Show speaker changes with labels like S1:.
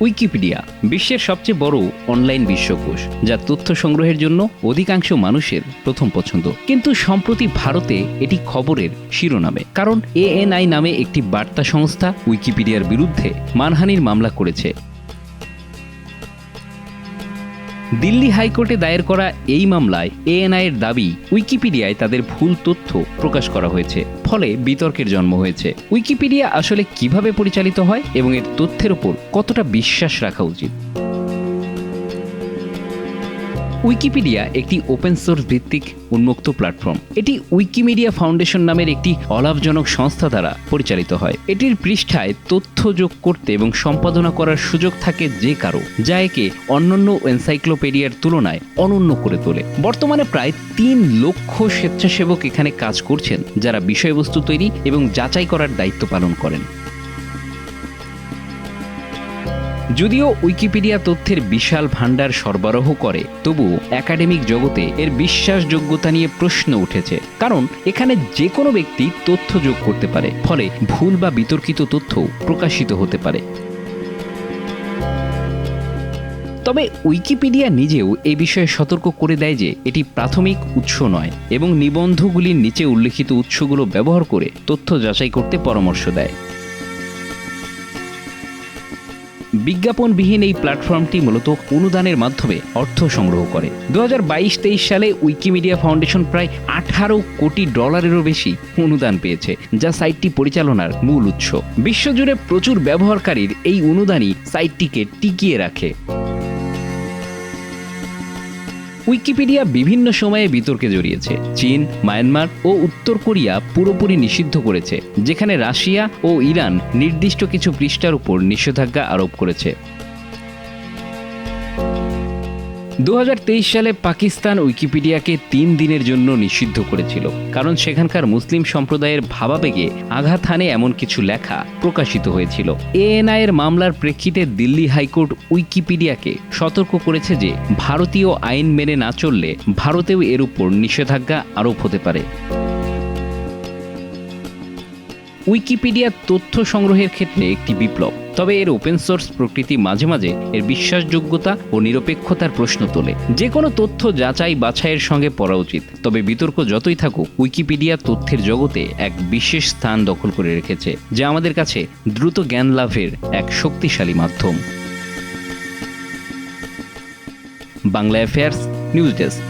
S1: Wikipedia, বিশ্বের সবচেয়ে বড় অনলাইন বিশ্বকোষ, যা তথ্য সংগ্রহের জন্য অধিকাংশ মানুষের প্রথম পছন্দ। কিন্তু সম্প্রতি ভারতে এটি খবরের শিরোনামে, কারণ এএনআই নামে একটি বার্তা সংস্থা উইকিপিডিয়ার বিরুদ্ধে মানহানির মামলা করেছে। দিল্লি হাইকোর্টে দায়ের করা এই মামলায় এএনআই এর দাবি, উইকিপিডিয়ায় তাদের ভুল তথ্য প্রকাশ করা হয়েছে, ফলে বিতর্কের জন্ম হয়েছে। উইকিপিডিয়া আসলে কীভাবে পরিচালিত হয় এবং এর তথ্যের উপর কতটা বিশ্বাস রাখা উচিত? উইকিপিডিয়া একটি ওপেন সোর্স ভিত্তিক উন্মুক্ত প্ল্যাটফর্ম। এটি উইকিমিডিয়া ফাউন্ডেশন নামের একটি অলাভজনক সংস্থা দ্বারা পরিচালিত হয়। এটির পৃষ্ঠায় তথ্য যোগ করতে এবং সম্পাদনা করার সুযোগ থাকে যে কারও, যা একে অন্যান্য এনসাইক্লোপিডিয়ার তুলনায় অনন্য করে তোলে। বর্তমানে প্রায় তিন লক্ষ স্বেচ্ছাসেবক এখানে কাজ করছেন, যারা বিষয়বস্তু তৈরি এবং যাচাই করার দায়িত্ব পালন করেন। যদিও উইকিপিডিয়া তথ্যের বিশাল ভাণ্ডার সরবরাহ করে, তবু একাডেমিক জগতে এর বিশ্বাসযোগ্যতা নিয়ে প্রশ্ন উঠেছে। কারণ এখানে যে কোনো ব্যক্তি তথ্য যোগ করতে পারে, ফলে ভুল বা বিতর্কিত তথ্য প্রকাশিত হতে পারে। তবে উইকিপিডিয়া নিজেও এ বিষয়ে সতর্ক করে দেয় যে, এটি প্রাথমিক উৎস নয় এবং নিবন্ধগুলির নিচে উল্লেখিত উৎসগুলো ব্যবহার করে তথ্য যাচাই করতে পরামর্শ দেয়। বিজ্ঞাপনবিহীন এই প্ল্যাটফর্মটি মূলত অনুদানের মাধ্যমে অর্থ সংগ্রহ করে। দু হাজার বাইশ তেইশ সালে উইকিমিডিয়া ফাউন্ডেশন প্রায় আঠারো কোটি ডলারেরও বেশি অনুদান পেয়েছে, যা সাইটটি পরিচালনার মূল উৎস। বিশ্বজুড়ে প্রচুর ব্যবহারকারীর এই অনুদানই সাইটটিকে টিকিয়ে রাখে। উইকিপিডিয়া বিভিন্ন সময়ে বিতর্কে জড়িয়েছে। চীন, মায়ানমার ও উত্তর কোরিয়া পুরোপুরি নিষিদ্ধ করেছে, যেখানে রাশিয়া ও ইরান নির্দিষ্ট কিছু পৃষ্ঠার উপর নিষেধাজ্ঞা আরোপ করেছে। দু হাজার তেইশ সালে পাকিস্তান উইকিপিডিয়াকে তিন দিনের জন্য নিষিদ্ধ করেছিল, কারণ সেখানকার মুসলিম সম্প্রদায়ের ভাবাবেগে আঘাত হানে এমন কিছু লেখা প্রকাশিত হয়েছিল। এএনআই এর মামলার প্রেক্ষিতে দিল্লি হাইকোর্ট উইকিপিডিয়াকে সতর্ক করেছে যে, ভারতীয় আইন মেনে না চললে ভারতেও এর উপর নিষেধাজ্ঞা আরোপ হতে পারে। উইকিপিডিয়া তথ্য সংগ্রহের ক্ষেত্রে একটি বিপ্লব। তবে এর ওপেন সোর্স প্রকৃতি মাঝে মাঝে এর বিশ্বাসযোগ্যতা ও নিরপেক্ষতার প্রশ্ন তোলে। যে কোনো তথ্য যাচাই বাছাইয়ের সঙ্গে পড়া উচিত। তবে বিতর্ক যতই থাকুক, উইকিপিডিয়া তথ্যের জগতে এক বিশেষ স্থান দখল করে রেখেছে, যা আমাদের কাছে দ্রুত জ্ঞান লাভের এক শক্তিশালী মাধ্যম। Bangla affairs news desk